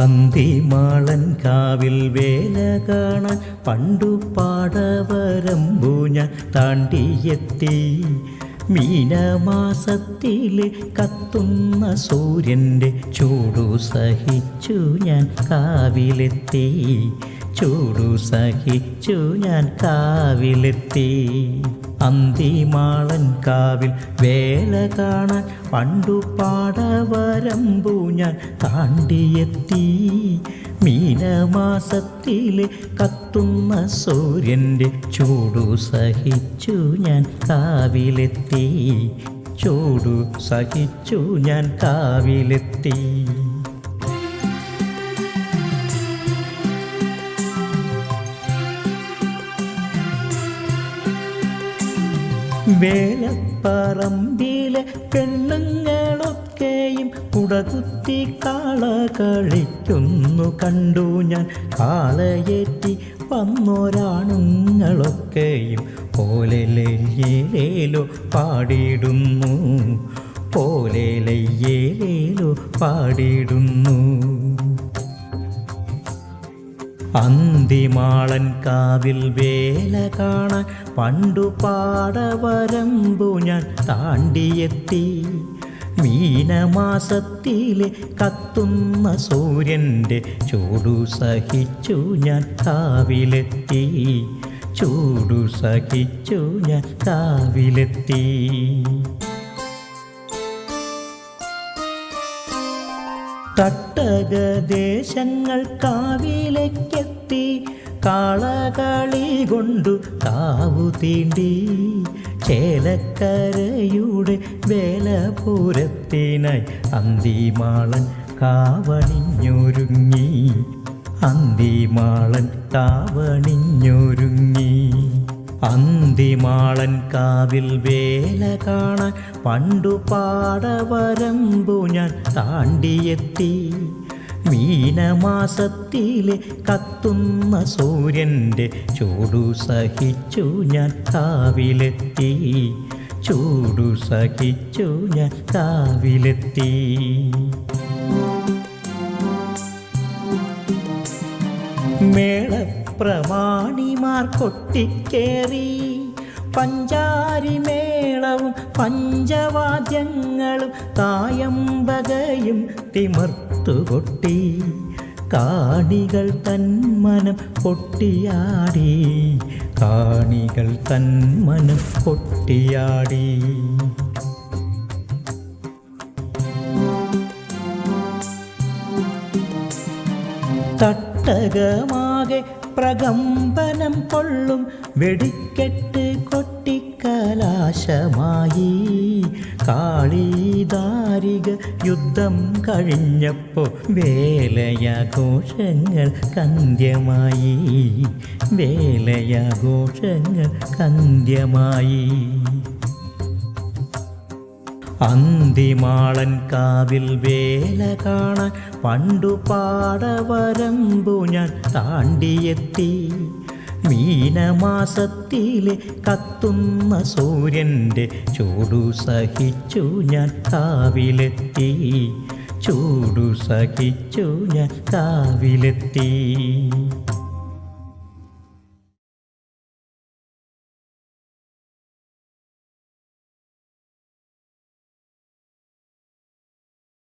അന്തിമാളൻ കാവിൽ വേല കാണാൻ പണ്ടു പാടവരമ്പു ഞാൻ താണ്ടിയെത്തി. മീനമാസത്തിലെ കത്തുന്ന സൂര്യന്റെ ചൂടു സഹിച്ചു ഞാൻ കാവിലെത്തി. ചൂടു സഹിച്ചു ഞാൻ കാവിലെത്തി. അന്തിമാളൻ കാവിൽ വേല കാണാൻ പണ്ടു പാടവരമ്പു ഞാൻ താണ്ടിയെത്തി. മീനമാസത്തിലെ കത്തുന്ന സൂര്യന്റെ ചൂടു സഹിച്ചു ഞാൻ കാവിലെത്തി. ചൂടു സഹിച്ചു ഞാൻ കാവിലെത്തി. വേലപ്പറമ്പിലെ പെണ്ണുങ്ങളൊക്കെയും കുടകുത്തി കാള കളിക്കുന്നു കണ്ടു ഞാൻ കാളയേറ്റി വന്നൊരാണുങ്ങളൊക്കെയും പോലെലേലോ പാടിയിടുന്നു. പോലെലേലോ പാടിയിടുന്നു. അന്തിമാളൻ കാവിൽ വേല കാണാൻ പണ്ടു പാടവരമ്പു ഞാൻ താണ്ടിയെത്തി. മീനമാസത്തിലെ കത്തുന്ന സൂര്യന്റെ ചൂടു സഹിച്ചു ഞാൻ കാവിലെത്തി. ചൂടു സഹിച്ചു ഞാൻ കാവിലെത്തി. തട്ടകദേശങ്ങൾ കാവിലേക്കെത്തി കാളകളി കൊണ്ടു കാവു തീണ്ടി. ചേലക്കരയുടെ വേലപൂരത്തിനായി അന്തിമാളൻ കാവണിഞ്ഞൊരുങ്ങി. അന്തിമാളൻ കാവണിഞ്ഞൊരുങ്ങി. അന്തിമാളൻ കാവിൽ വേല കാണാൻ പണ്ടു പാടവരമ്പു ഞാൻ താണ്ടിയെത്തി. മീനമാസത്തിലെ കത്തുന്ന സൂര്യന്റെ ചൂടു സഹിച്ചു ഞാൻ കാവിലെത്തി. ചൂടു സഹിച്ചു ഞാൻ കാവിലെത്തി. മേളപ്രമാണിമാർ കൊട്ടിക്കേറി പഞ്ചാരി മേളവും പഞ്ചവാദ്യങ്ങളും തായമ്പകയും തിമർത്തുകൊട്ടി. കാണികൾ തന്മനം പൊട്ടിയാടി. കാണികൾ തന്മനം പൊട്ടിയാടി. തട്ടകമാകെ പ്രകമ്പനം കൊള്ളും. വെടിക്കെട്ട് കൊട്ടിക്കലാശമായി. കാളിദാരിക യുദ്ധം കഴിഞ്ഞപ്പോൾ വേലയാഘോഷങ്ങൾ കന്ത്യമായി വേലയാഘോഷങ്ങൾ കന്ധ്യമായി അന്തിമാളൻ കാവിൽ വേല കാണാൻ പണ്ടു പാടവരമ്പു ഞാൻ താണ്ടിയെത്തി. മീനമാസത്തിലെ കത്തുന്ന സൂര്യന്റെ ചൂടു സഹിച്ചു ഞാൻ കാവിലെത്തി. ചൂടു സഹിച്ചു ഞാൻ കാവിലെത്തി.